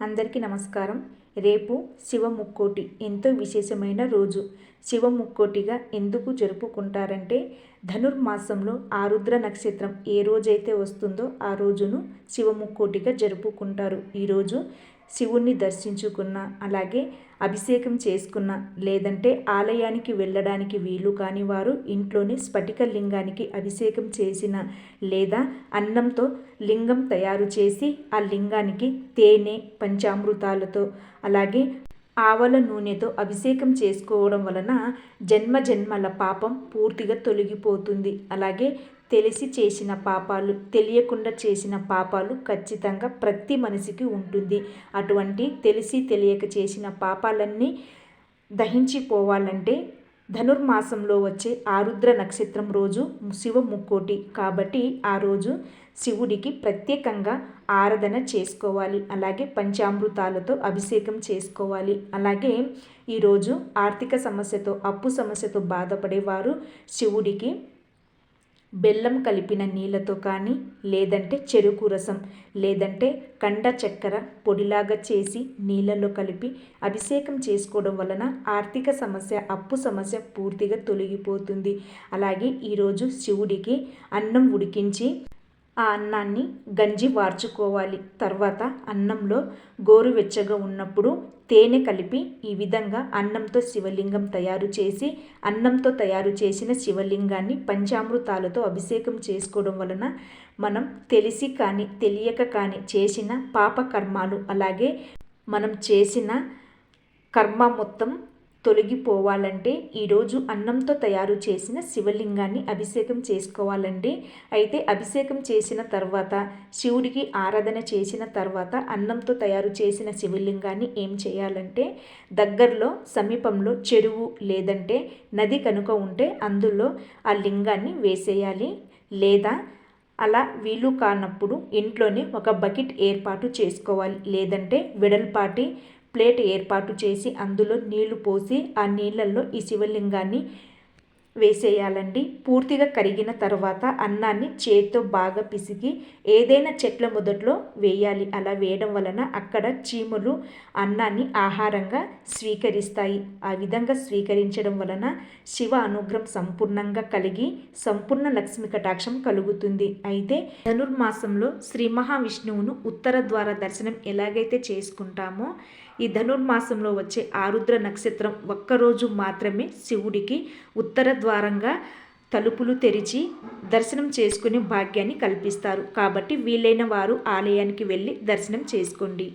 అందరికీ నమస్కారం. రేపు శివ ముక్కోటి ఎంతో విశేషమైన రోజు. శివ ముక్కోటిగా ఎందుకు జరుపుకుంటారంటే ధనుర్మాసంలో ఆరుద్ర నక్షత్రం ఏ రోజైతే వస్తుందో ఆ రోజును శివ ముక్కోటిగా జరుపుకుంటారు ఈరోజు శివుణ్ణి దర్శించుకున్న అలాగే అభిషేకం చేసుకున్న లేదంటే ఆలయానికి వెళ్ళడానికి వీలు కాని వారు ఇంట్లోనే స్ఫటిక లింగానికి అభిషేకం చేసిన లేదా అన్నంతో లింగం తయారు చేసి ఆ లింగానికి తేనె పంచామృతాలతో అలాగే ఆవల నూనెతో అభిషేకం చేసుకోవడం వలన జన్మ జన్మల పాపం పూర్తిగా తొలగిపోతుంది. అలాగే తెలిసి చేసిన పాపాలు తెలియకుండా చేసిన పాపాలు ఖచ్చితంగా ప్రతి మనిషికి ఉంటుంది. అటువంటి తెలిసి తెలియక చేసిన పాపాలన్నీ దహించిపోవాలంటే ధనుర్మాసంలో వచ్చే ఆరుద్ర నక్షత్రం రోజు శివ ముక్కోటి. కాబట్టి ఆ రోజు శివుడికి ప్రత్యేకంగా ఆరాధన చేసుకోవాలి. అలాగే పంచామృతాలతో అభిషేకం చేసుకోవాలి. అలాగే ఈరోజు ఆర్థిక సమస్యతో అప్పు సమస్యతో బాధపడేవారు శివుడికి బెల్లం కలిపిన నీళ్ళతో కానీ లేదంటే చెరుకు రసం లేదంటే కండ చక్కెర పొడిలాగా చేసి నీళ్ళలో కలిపి అభిషేకం చేసుకోవడం వలన ఆర్థిక సమస్య అప్పు సమస్య పూర్తిగా తొలగిపోతుంది. అలాగే ఈరోజు శివుడికి అన్నం ఉడికించి ఆ అన్నాన్ని గంజి వార్చుకోవాలి. తర్వాత అన్నంలో గోరువెచ్చగా ఉన్నప్పుడు తేనె కలిపి ఈ విధంగా అన్నంతో శివలింగం తయారు చేసి అన్నంతో తయారు చేసిన శివలింగాన్ని పంచామృతాలతో అభిషేకం చేసుకోవడం వలన మనం తెలిసి కానీ తెలియక కానీ చేసిన పాపకర్మాలు అలాగే మనం చేసిన కర్మ మొత్తం తొలగిపోవాలంటే ఈరోజు అన్నంతో తయారు చేసిన శివలింగాన్ని అభిషేకం చేసుకోవాలండి అయితే అభిషేకం చేసిన తర్వాత శివుడికి ఆరాధన చేసిన తర్వాత అన్నంతో తయారు చేసిన శివలింగాన్ని ఏం చేయాలంటే దగ్గరలో సమీపంలో చెరువు లేదంటే నది కనుక ఉంటే అందులో ఆ లింగాన్ని వేసేయాలి. లేదా అలా వీలు కానప్పుడు ఇంట్లోనే ఒక బకెట్ ఏర్పాటు చేసుకోవాలి. లేదంటే వెడల్పాటి ప్లేట్ ఏర్పాటు చేసి అందులో నీళ్ళు పోసి ఆ నీళ్ళల్లో ఈ శివలింగాన్ని వేసేయాలండి. పూర్తిగా కరిగిన తర్వాత అన్నాన్ని చేతితో బాగా పిసికి ఏదైనా చెట్ల మొదట్లో వేయాలి. అలా వేయడం వలన అక్కడ చీమలు అన్నాన్ని ఆహారంగా స్వీకరిస్తాయి. ఆ విధంగా స్వీకరించడం వలన శివ అనుగ్రహం సంపూర్ణంగా కలిగి సంపూర్ణ లక్ష్మి కటాక్షం కలుగుతుంది. అయితే ధనుర్మాసంలో శ్రీ మహావిష్ణువును ఉత్తర ద్వార దర్శనం ఎలాగైతే చేసుకుంటామో ఈ ధనుర్మాసంలో వచ్చే ఆరుద్ర నక్షత్రం ఒక్కరోజు మాత్రమే శివుడికి ఉత్తర ద్వారంగా తలుపులు తెరిచి దర్శనం చేసుకునే భాగ్యాన్ని కల్పిస్తారు. కాబట్టి వీలైన వారు ఆలయానికి వెళ్ళి దర్శనం చేసుకోండి.